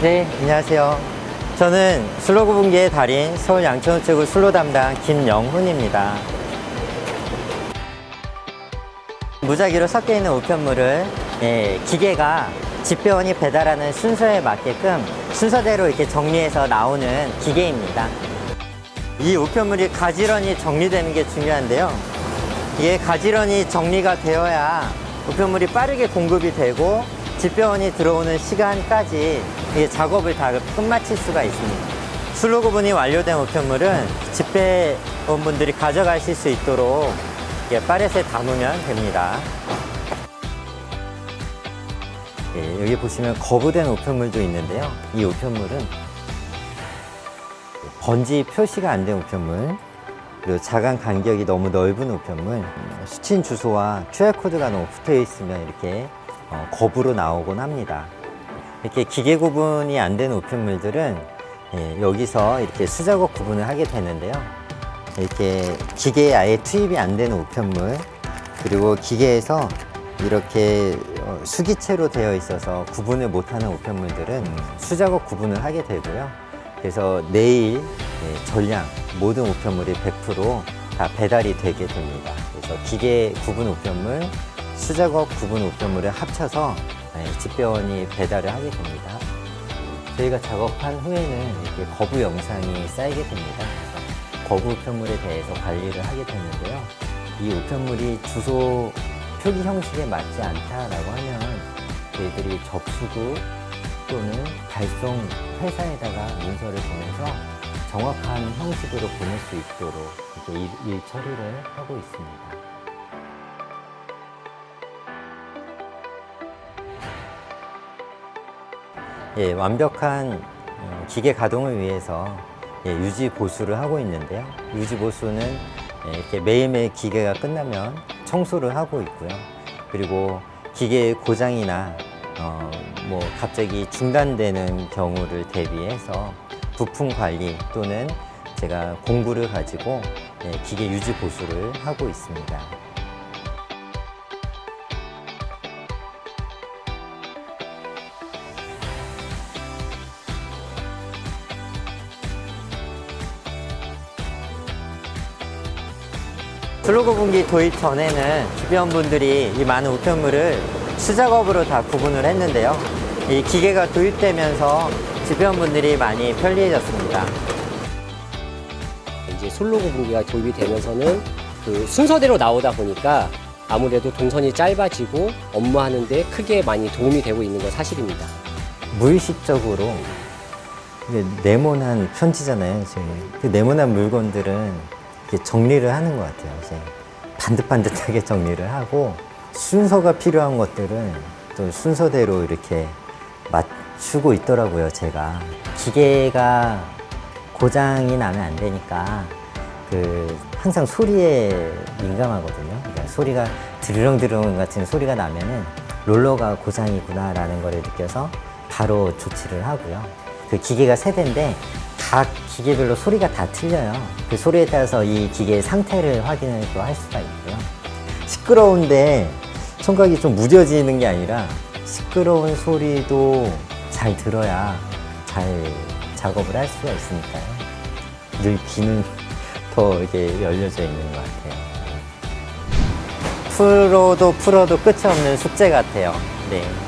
네, 안녕하세요. 저는 슬로 구분기의 달인 서울 양천우체국 슬로 담당 김영훈입니다. 무작위로 섞여 있는 우편물을 예, 기계가 집배원이 배달하는 순서에 맞게끔 순서대로 이렇게 정리해서 나오는 기계입니다. 이 우편물이 가지런히 정리되는 게 중요한데요. 이게 가지런히 정리가 되어야 우편물이 빠르게 공급이 되고 집배원이 들어오는 시간까지 이게 작업을 다 끝마칠 수가 있습니다. 슬로 구분이 완료된 우편물은 집배원분들이 가져가실 수 있도록 파렛에 담으면 됩니다. 예, 여기 보시면 거부된 우편물도 있는데요. 이 우편물은 번지 표시가 안 된 우편물, 그리고 자간 간격이 너무 넓은 우편물, 수친 주소와 QR코드가 너무 붙어 있으면 이렇게 어, 거부로 나오곤 합니다. 이렇게 기계 구분이 안 된 우편물들은 예, 여기서 이렇게 수작업 구분을 하게 되는데요. 이렇게 기계에 아예 투입이 안 되는 우편물, 그리고 기계에서 이렇게 어, 수기체로 되어 있어서 구분을 못하는 우편물들은 수작업 구분을 하게 되고요. 그래서 내일 예, 전량 모든 우편물이 100%다 배달이 되게 됩니다. 그래서 기계 구분 우편물, 수작업 구분 우편물을 합쳐서 예, 집배원이 배달을 하게 됩니다. 저희가 작업한 후에는 이렇게 거부 영상이 쌓이게 됩니다. 그래서 거부 우편물에 대해서 관리를 하게 되는데요. 이 우편물이 주소 표기 형식에 맞지 않다라고 하면 저희들이 접수구 또는 발송 회사에다가 문서를 보내서 정확한 형식으로 보낼 수 있도록 이렇게 일, 일 처리를 하고 있습니다. 예, 완벽한 어, 기계 가동을 위해서 예, 유지 보수를 하고 있는데요. 유지 보수는 예, 이렇게 매일매일 기계가 끝나면 청소를 하고 있고요. 그리고 기계의 고장이나 어, 뭐 갑자기 중단되는 경우를 대비해서 부품 관리 또는 제가 공구를 가지고 예, 기계 유지 보수를 하고 있습니다. 슬로그 분기 도입 전에는 주변 분들이 이 많은 우편물을 수작업으로 다 구분을 했는데요. 이 기계가 도입되면서 주변 분들이 많이 편리해졌습니다. 이제 솔로 구분기가 도입이 되면서는 그 순서대로 나오다 보니까 아무래도 동선이 짧아지고 업무하는데 크게 많이 도움이 되고 있는 건 사실입니다. 무의식적으로 네모난 편지잖아요. 이제 그 네모난 물건들은 정리를 하는 것 같아요. 이제 반듯반듯하게 정리를 하고 순서가 필요한 것들은 또 순서대로 이렇게 맞추고 있더라고요. 제가 기계가 고장이 나면 안 되니까 그 항상 소리에 민감하거든요. 그러니까 소리가 드르렁드르렁 같은 소리가 나면은 롤러가 고장이구나라는 걸 느껴서 바로 조치를 하고요. 그 기계가 세 대인데 각 기계별로 소리가 다 틀려요. 그 소리에 따라서 이 기계의 상태를 확인을 또 할 수가 있고요. 시끄러운데 청각이 좀 무뎌지는 게 아니라 시끄러운 소리도 잘 들어야 잘 작업을 할 수가 있으니까요. 늘 귀는 더 이렇게 열려져 있는 것 같아요. 풀어도 풀어도 끝이 없는 숙제 같아요. 네.